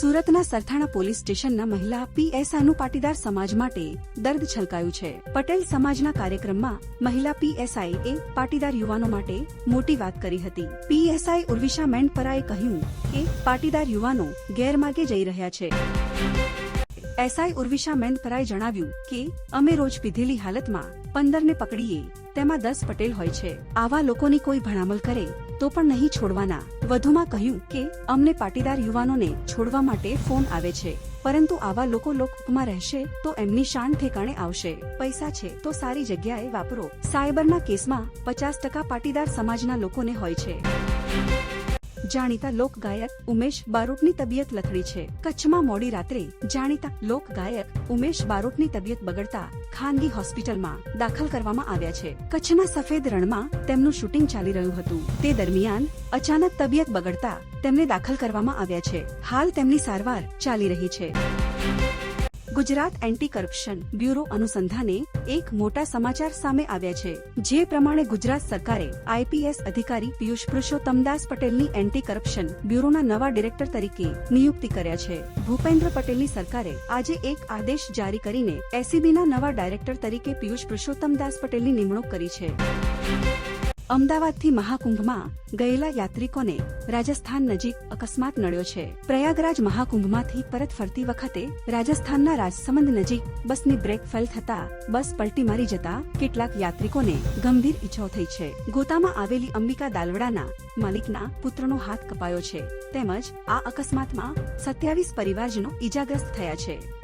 સુરતના સરથાણા પોલીસ સ્ટેશનના મહિલા પીએસઆઈનું પાટીદાર સમાજ માટે દર્દ છલકાયું છે. પટેલ સમાજના કાર્યક્રમમાં મહિલા પીએસઆઈએ પાટીદાર યુવાનો માટે મોટી વાત કરી હતી. પીએસઆઈ ઉર્વિશા મેન્ડપરાએ કહ્યું કે, પાટીદાર યુવાનો ગેરમાર્ગે જઈ રહ્યા છે. એસઆઈ ઉર્વિશા મેન્દપરાએ જણાવ્યું કે, અમે રોજ પીધેલી હાલતમાં પંદરને પકડીએ, તેમાં દસ પટેલ હોય છે. આવા લોકોની કોઈ ભણામલ કરે તો પણ નહીં છોડવાના. વધુમાં કહ્યું કે, અમને પાટીદાર યુવાનોને છોડવા માટે ફોન આવે છે. પરંતુ આવા લોકો લોકમાં રહેશે તો એમની શાન ઠેકાણે આવશે. પૈસા છે તો સારી જગ્યાએ વાપરો. સાયબરના કેસમાં પચાસ ટકા પાટીદાર સમાજના લોકોને હોય છે. જાણીતા લોક ગાયક ઉમેશ બારોટની તબિયત લથડી છે. કચ્છમાં મોડી રાત્રે જાણીતા લોક ગાયક ઉમેશ બારોટની તબિયત બગડતા ખાનગી હોસ્પિટલમાં દાખલ કરવામાં આવ્યા છે. કચ્છના સફેદ રણમાં તેમનું શૂટિંગ ચાલી રહ્યું હતું. તે દરમિયાન અચાનક તબિયત બગડતા તેમને દાખલ કરવામાં આવ્યા છે. હાલ તેમની સારવાર ચાલી રહી છે. ગુજરાત એન્ટી કરપ્શન બ્યુરો અનુસંધાને એક મોટા સમાચાર સામે આવ્યા છે. જે પ્રમાણે ગુજરાત સરકારે આઈપીએસ અધિકારી પિયુષ પુરુષોત્તમદાસ પટેલની એન્ટી કરપ્શન બ્યુરોના નવા ડિરેક્ટર તરીકે નિયુક્તિ કર્યા છે. ભૂપેન્દ્ર પટેલની સરકારે આજે એક આદેશ જારી કરીને એસીબીના નવા ડાયરેક્ટર તરીકે પિયુષ પુરુષોત્તમદાસ પટેલની નિમણૂક કરી છે. અમદાવાદથી મહાકુંભમાં ગયેલા યાત્રિકોને રાજસ્થાન નજીક અકસ્માત નડ્યો છે. પ્રયાગરાજ મહાકુંભમાંથી પરત ફરતી વખતે રાજસ્થાનના રાજસમંદ નજીક બસની બ્રેક ફેલ થતા બસ પલટી મારી જતા કેટલાક યાત્રિકોને ગંભીર ઈજાઓ થઈ છે. ગોતામાં આવેલી અંબિકા દાલવડાના માલિકના પુત્રનો હાથ કપાયો છે. તેમજ આ અકસ્માતમાં સત્યાવીસ પરિવારજનો ઈજાગ્રસ્ત થયા છે.